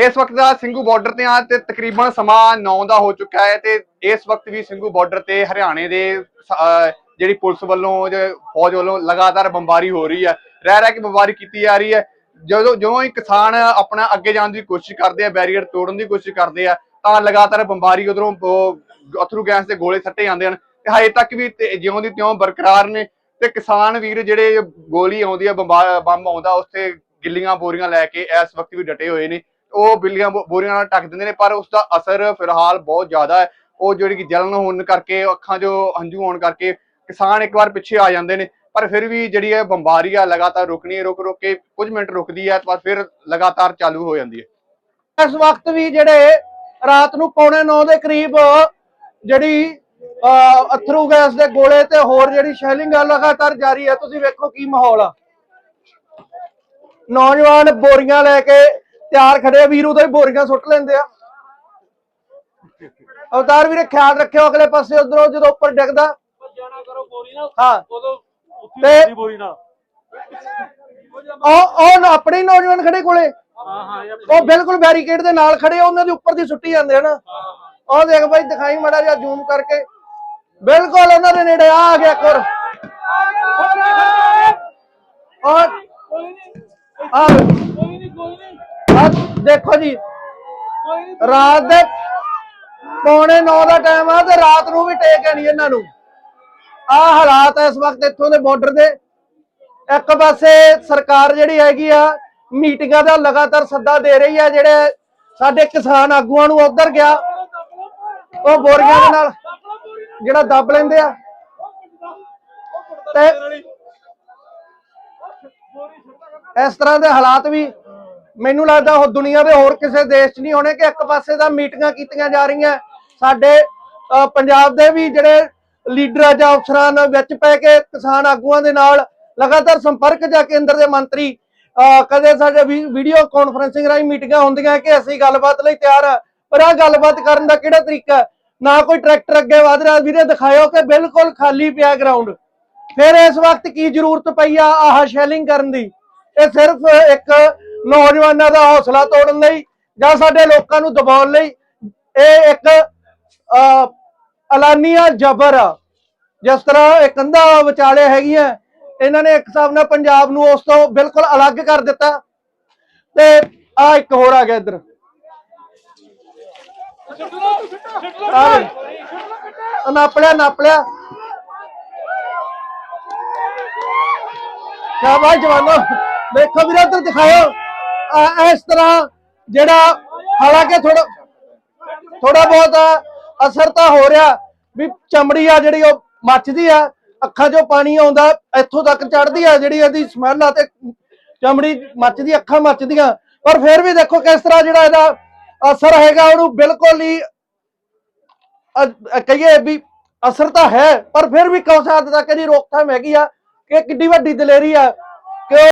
ਇਸ ਵਕਤ ਦਾ ਸਿੰਘੂ ਬਾਰਡਰ ਤੇ ਆ ਤੇ ਤਕਰੀਬਨ ਸਮਾਂ 9 ਦਾ ਹੋ ਚੁੱਕਾ ਹੈ ਤੇ ਇਸ ਵਕਤ ਵੀ ਸਿੰਘੂ ਬਾਰਡਰ ਤੇ ਹਰਿਆਣੇ ਦੇ ਜਿਹੜੀ ਪੁਲਿਸ ਵੱਲੋਂ ਜਾਂ ਫੌਜ ਵੱਲੋਂ ਲਗਾਤਾਰ ਬੰਬਾਰੀ ਹੋ ਰਹੀ ਹੈ, ਰਹਿ ਰਹਿ ਕੇ ਬੰਬਾਰੀ ਕੀਤੀ ਜਾ ਰਹੀ ਹੈ। ਜਦੋਂ ਜਦੋਂ ਹੀ ਕਿਸਾਨ ਆਪਣਾ ਅੱਗੇ ਜਾਣ ਦੀ ਕੋਸ਼ਿਸ਼ ਕਰਦੇ ਆ, ਬੈਰੀਅਰ ਤੋੜਨ ਦੀ ਕੋਸ਼ਿਸ਼ ਕਰਦੇ ਆ, ਤਾਂ ਲਗਾਤਾਰ ਬੰਬਾਰੀ ਉਧਰੋਂ ਅਥਰੂ ਗੈਸ ਦੇ ਗੋਲੇ ਸੱਟੇ ਜਾਂਦੇ ਹਨ ਤੇ ਹਜੇ ਤੱਕ ਵੀ ਤੇ ਜਿਉਂ ਦੀ ਤਿਉਂ ਬਰਕਰਾਰ ਨੇ ਤੇ ਕਿਸਾਨ ਵੀਰ ਜਿਹੜੇ ਗੋਲੀ ਆਉਂਦੀ ਆ, ਬੰਬਾ- ਬੰਬ ਆਉਂਦਾ, ਉਸ ਤੇ ਗਿੱਲੀਆਂ ਬੋਰੀਆਂ ਲੈ ਕੇ ਇਸ ਵਕਤ ਵੀ ਡਟੇ ਹੋਏ ਨੇ। ਉਹ ਬਿੱਲੀਆਂ ਬੋ- ਬੋਰੀਆਂ ਨਾਲ ਢੱਕ ਦਿੰਦੇ ਨੇ ਪਰ ਉਸ ਦਾ ਅਸਰ ਫਿਲਹਾਲ ਬਹੁਤ ਜ਼ਿਆਦਾ ਹੈ। ਉਹ ਜਿਹੜੀ ਕਿ ਜਲਨ ਹੋਣ ਕਰਕੇ ਅੱਖਾਂ 'ਚੋਂ ਹੰਝੂ ਹੋਣ ਕਰਕੇ ਕਿਸਾਨ ਇੱਕ ਵਾਰ ਪਿੱਛੇ ਆ ਜਾਂਦੇ ਨੇ ਪਰ ਫਿਰ ਵੀ ਜਿਹੜੀ ਹੈ ਬੰਬਾਰੀ ਆ ਲਗਾਤਾਰ ਰੁਕਣੀ ਹੈ ਰੁਕ ਰੁਕ ਕੇ ਕੁਝ ਮਿੰਟ ਰੁਕਦੀ ਹੈ ਪਰ ਫਿਰ ਲਗਾਤਾਰ ਚਾਲੂ ਹੋ ਜਾਂਦੀ ਹੈ। ਇਸ ਵਕਤ ਵੀ ਜਿਹੜੇ ਰਾਤ ਨੂੰ ਪੌਣੇ 9 ਦੇ ਕਰੀਬ ਜਿਹੜੀ ਅਹ, ਅਥਰੂ ਗੈਸ ਦੇ ਗੋਲੇ ਤੇ ਹੋਰ ਜਿਹੜੀ ਸ਼ੈਲਿੰਗ ਆ ਲਗਾਤਾਰ ਜਾਰੀ ਹੈ। ਤੁਸੀਂ ਵੇਖੋ ਕੀ ਮਾਹੌਲ ਆ। ਨੌਜਵਾਨ ਬੋਰੀਆਂ ਲੈ ਕੇ ਤਿਆਰ ਖੜੇ ਆ, ਵੀਰ ਉਦੋਂ ਬੋਰੀਆਂ ਸੁੱਟ ਲੈਂਦੇ ਆ। ਅਵਤਾਰ ਵੀਰੇ ਖਿਆਲ ਰੱਖਿਓ ਅਗਲੇ ਪਾਸੇ ਉਧਰੋਂ ਜਦੋਂ ਉੱਪਰ ਡਿੱਗਦਾ। ਜਾਣਾ ਕਰੋ ਬੋਰੀ ਨਾ ਹਾਂ। ਉਦੋਂ ਉੱਥੇ ਬੋਰੀ ਨਾ ਉਹ ਉਹ ਆਪਣੇ ਨੌਜਵਾਨ ਖੜੇ ਕੋਲੇ। ਹਾਂ ਹਾਂ ਉਹ ਬਿਲਕੁਲ ਬੈਰੀਕੇਡ ਦੇ ਨਾਲ ਖੜੇ ਉਹਨਾਂ ਦੇ ਉੱਪਰ ਦੀ ਸੁੱਟੀ ਜਾਂਦੇ ਹਨ ਉਹ ਦੇਖ ਬਾਈ ਦਿਖਾਈ ਮੜਾ ਜਿਹਾ ਜ਼ੂਮ ਕਰਕੇ। ਬਿਲਕੁਲ ਉਹਨਾਂ ਦੇ ਨੇੜੇ ਆ ਗਿਆ ਇੱਕ ਔਰ ਆ ਕੋਈ ਨਹੀਂ ਕੋਈ ਨਹੀਂ। ਦੇਖੋ ਜੀ, ਰਾਤ ਦੇ ਪੌਣੇ 9 ਦਾ ਟਾਈਮ ਆ ਤੇ ਰਾਤ ਨੂੰ ਵੀ ਟੇਕ ਨਹੀਂ ਇਹਨਾਂ ਨੂੰ। ਆ ਹਾਲਾਤ ਇਸ ਵਕਤ ਇੱਥੋਂ ਦੇ ਬਾਰਡਰ ਦੇ। ਇੱਕ ਪਾਸੇ ਸਰਕਾਰ ਜਿਹੜੀ ਹੈਗੀ ਆ, ਮੀਟਿੰਗਾਂ ਦਾ ਲਗਾਤਾਰ ਸੱਦਾ ਦੇ ਰਹੀ ਆ, ਜਿਹੜੇ ਸਾਡੇ ਕਿਸਾਨ ਆਗੂਆਂ ਨੂੰ ਉਧਰ ਗਿਆ। ਉਹ ਬੋਰੀਆਂ ਦੇ ਨਾਲ ਜਿਹੜਾ ਦੱਬ ਲੈਂਦੇ ਆ। ਤੇ ਇਸ ਤਰ੍ਹਾਂ ਦੇ ਹਾਲਾਤ ਵੀ ਮੈਨੂੰ ਲੱਗਦਾ ਉਹ ਦੁਨੀਆ ਦੇ ਹੋਰ ਕਿਸੇ ਦੇਸ਼ 'ਚ ਨਹੀਂ ਹੋਣੇ ਕਿ ਇੱਕ ਪਾਸੇ ਦਾ ਮੀਟਿੰਗਾਂ ਕੀਤੀਆਂ ਜਾ ਰਹੀਆਂ। ਸਾਡੇ ਪੰਜਾਬ ਦੇ ਵੀ ਜਿਹੜੇ ਲੀਡਰ ਜਾਂ ਅਫਸਰਾਂ ਨਾਲ ਵਿੱਚ ਪੈ ਕੇ ਕਿਸਾਨ ਆਗੂਆਂ ਦੇ ਨਾਲ ਲਗਾਤਾਰ ਸੰਪਰਕ ਜਾਂ ਕੇਂਦਰ ਦੇ ਮੰਤਰੀ ਕਦੇ ਸਾਡੇ ਵੀਡੀਓ ਕਾਨਫਰੰਸਿੰਗ ਰਾਹੀਂ ਮੀਟਿੰਗਾਂ ਹੁੰਦੀਆਂ ਕਿ ਅਸੀਂ ਗੱਲਬਾਤ ਲਈ ਤਿਆਰ ਆ। ਪਰ ਆ ਗੱਲਬਾਤ ਕਰਨ ਦਾ ਕਿਹੜਾ ਤਰੀਕਾ? ਨਾ ਕੋਈ ਟਰੈਕਟਰ ਅੱਗੇ ਵਧ ਰਿਹਾ। ਵੀਰੇ, ਦਿਖਾਇਓ ਕਿ ਬਿਲਕੁਲ ਖਾਲੀ ਪਿਆ ਗਰਾਊਂਡ ਫਿਰ ਇਸ ਵਕਤ ਕੀ ਜ਼ਰੂਰਤ ਪਈ ਆ ਆਹ ਸ਼ੈਲਿੰਗ ਕਰਨ ਦੀ? ਇਹ ਸਿਰਫ ਇੱਕ ਨੌਜਵਾਨਾਂ ਦਾ ਹੌਸਲਾ ਤੋੜਨ ਲਈ ਜਾਂ ਸਾਡੇ ਲੋਕਾਂ ਨੂੰ ਦਬਾਉਣ ਲਈ ਇਹ ਇੱਕ ਅਹ, ਐਲਾਨੀਆ ਜ਼ਬਰ ਆ। ਜਿਸ ਤਰ੍ਹਾਂ ਇਹ ਕੰਧਾਂ ਵਿਚਾਲੇ ਹੈਗੀਆਂ ਇਹਨਾਂ ਨੇ ਇੱਕ ਹਿਸਾਬ ਨਾਲ ਪੰਜਾਬ ਨੂੰ ਉਸ ਤੋਂ ਬਿਲਕੁਲ ਅਲੱਗ ਕਰ ਦਿੱਤਾ। ਤੇ ਆ ਇੱਕ ਹੋਰ ਆ ਗਿਆ ਇੱਧਰ। ਆ ਵੇ। ਉਹ ਲਿਆ ਨੱਪ ਲਿਆ। ਜਵਾਨੋ। ਦੇਖੋ ਵੀਰੇ ਇੱਧਰ ਦਿਖਾਓ। ਇਸ ਤਰ੍ਹਾਂ ਜਿਹੜਾ ਹਾਲਾਂਕਿ ਥੋੜਾ ਥੋੜਾ ਬਹੁਤ ਅਸਰ ਤਾਂ ਹੋ ਰਿਹਾ ਵੀ ਚਮੜੀ ਆ ਜਿਹੜੀ ਉਹ ਮੱਚਦੀ ਆ, ਅੱਖਾਂ 'ਚੋਂ ਪਾਣੀ ਆਉਂਦਾ, ਇੱਥੋਂ ਤੱਕ ਚੜਦੀ ਆ ਜਿਹੜੀ ਇਹਦੀ ਸਮੈਲ ਆ ਤੇ ਚਮੜੀ ਮੱਚਦੀ, ਅੱਖਾਂ ਮੱਚਦੀਆਂ। ਪਰ ਫਿਰ ਵੀ ਦੇਖੋ ਕਿਸ ਤਰ੍ਹਾਂ ਜਿਹੜਾ ਇਹਦਾ ਅਸਰ ਹੈਗਾ, ਉਹਨੂੰ ਬਿਲਕੁਲ ਹੀ ਕਹੀਏ ਵੀ ਅਸਰ ਤਾਂ ਹੈ, ਪਰ ਫਿਰ ਵੀ ਕੌਸ ਹੱਦ ਤੱਕ ਇਹਦੀ ਰੋਕਥਾਮ ਹੈਗੀ ਆ, ਕਿ ਕਿੱਡੀ ਵੱਡੀ ਦਲੇਰੀ ਆ